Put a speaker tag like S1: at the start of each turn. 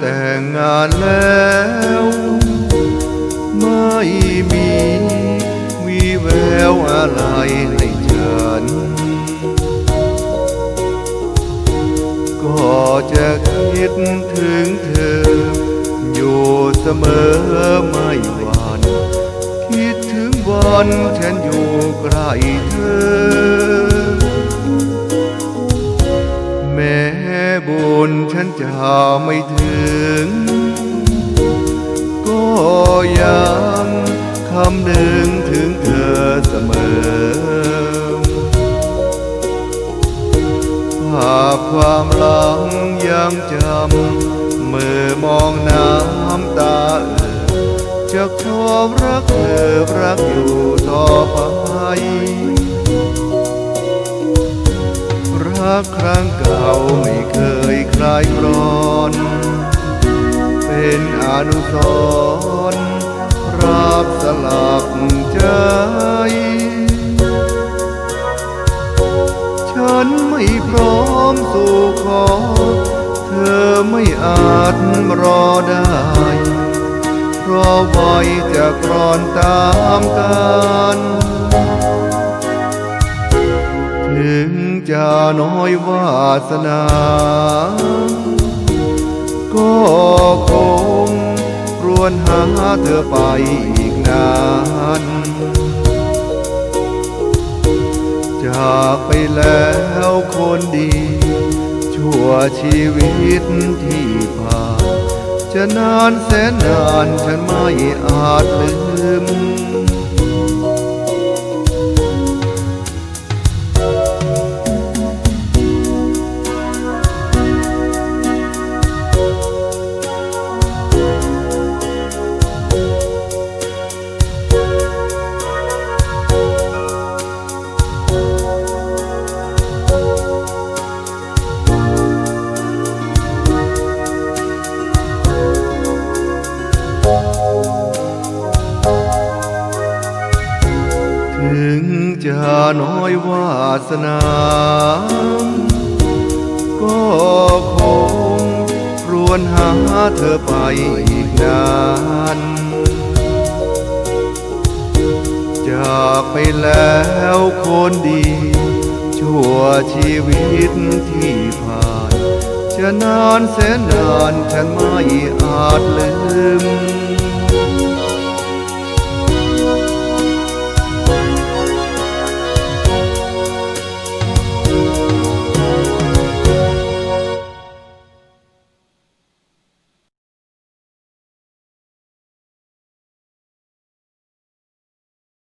S1: แต่งงานแล้ว ไม่มีวีแววอะไรให้ฉัน ก็จะคิดถึงเธอ อยู่เสมอไม่วัน คิดถึงวันฉันอยู่ใกล้เธอำนึงถึงเธอเสมอ ภาพความหลังยังจำ มือมองน้ำตาเอ่อจะความรักเธอรักอยู่ต่อไป รักครั้งเก่าไม่เคยคลายกรอน เป็นอนุสร บสลักใจ ฉันไม่พร้อมสู่ขอ เธอไม่อาจรอได้ เพราะไวจะกรอนตามกันถึงจะน้อยวาสนา ก็คงรวนหาเธอไป นาน จากไปแล้วคนดี ชั่วชีวิตที่ผ่าน จะนานแสนนานฉันไม่อาจลืม น้อยวาสนา ก็คงรวนหาเธอไปอีกนาน จากไปแล้วคนดี ชั่วชีวิตที่ผ่าน จะนานแสนนานฉันไม่อาจลืม